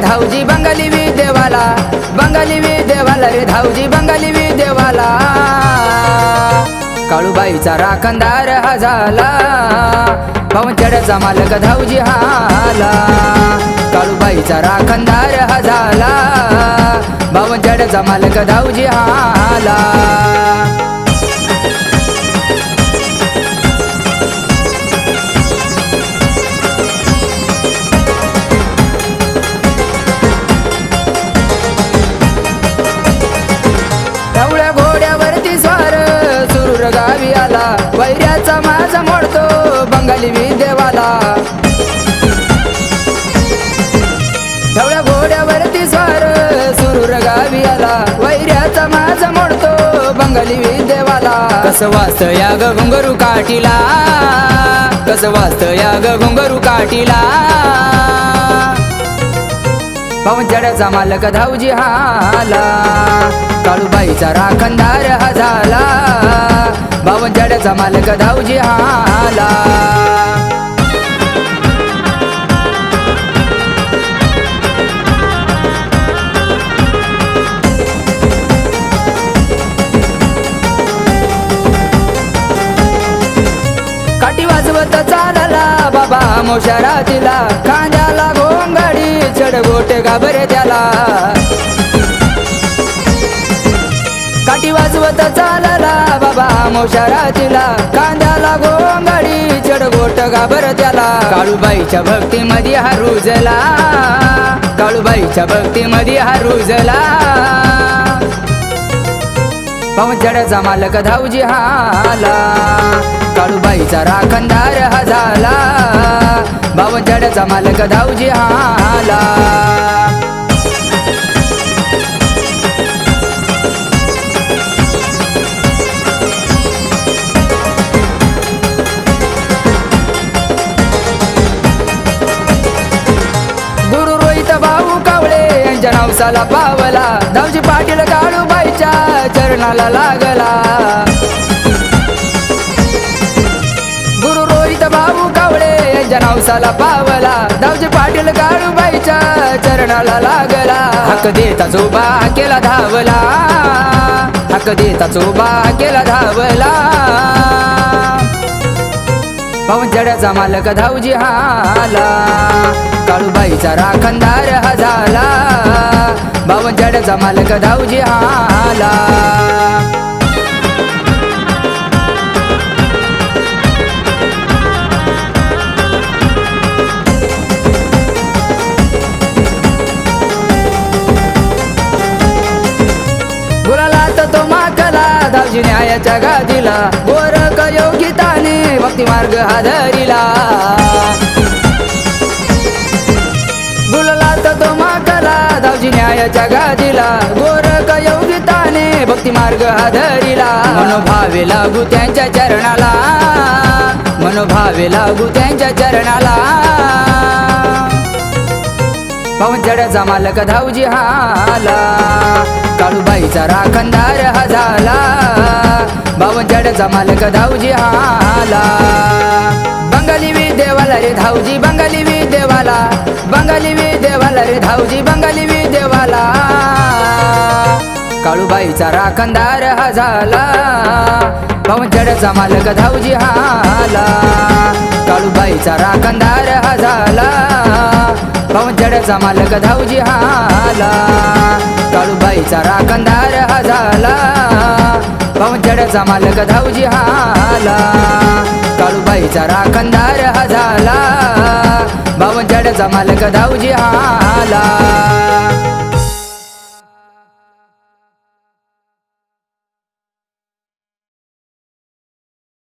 बंगाली विद्येवाला रे धावजी बंगाली विद्येवाला बंगाली रे धावजी बंगाली वी देवाला काळूबाईचा राखणदार हा झाला पवनचड्याचा मालक धावजी हाला काळूबाईचा राखणदार हा झाला पवनचड्याचा मालक धावजी हाला एवढ्या घोड्यावरती स्वार. सुरूर गावी आला. वैऱ्याचा माझा मोडतो बंगाली विद्येवाला कस वाचत या ग घुंगरू काठीला? कसं वाचत या ग घुंगरू काठीला? पवनचड्याचा मालक धावजी हाला काळूबाईचा राखणदार हा झाला. बावनचड्याचा मालक धावजी हाला बाबा मोशारा तिला खांद्याला घोंगाडी चढगोट घाबरे त्याला. काठी वाजवत चालला बाबा मोशारा तिला खांद्याला घोंगाडी चढगोट घाबर त्याला. काळूबाईच्या भक्तीमध्ये हा रुजला. काळूबाईच्या भक्तीमध्ये हा रुजला. पवनचड्याचा मालक धावजी हाला. काळूबाईचा राखणदार हा झाला. बावनचड्याचा मालक धावजी हाला. गुरु रोहित भाऊ कावळे यांच्या नवसाला पावला. धावजी पाटील काळूबाईच्या चरणाला लागला. भाऊ कावळे पावला. धावजी पाटील काळूबाईच्या चरणाला लागला. हक देता चोबा केला धावला. हक देता चोबा केला धावला. पवनचड्याचा मालक धावजी हाला काळूबाईचा राखणदार हा झाला. बावनचड्याचा मालक धावजी हाला तो माकला धावजी न्यायाच्या गादीला. गोरख योगिताने भक्ती मार्ग हादरिला गुलाला तो माकला धावजी न्यायाच्या गादीला. गोरख योगिताने भक्ती मार्ग हादरिला. मनोभावे लागू त्यांच्या चरणाला. मनोभावे लागू त्यांच्या चरणाला. पवनचड्याचा मालक धावजी हाला. काळूबाईचा राखणदार हजाला झाला. मालक धावजी हाला. बंगाली विद्येवाला रे धावजी बंगाली विद्येवाला बंगाली विद्येवाला रे धावजी बंगाली विद्येवाला काळूबाईचा राखणदार हजाला झाला. पवनचड्याचा मालक धावजी हाला. काळूबाईचा राखणदार पवनचड्याचा मालक धावजी हाला. काळूबाईचा राखणदार हा झाला पवनचड्याचा मालक धावजी हाला. काळूबाईचा राखणदार हा झाला पवनचड्याचा मालक धावजी हाला.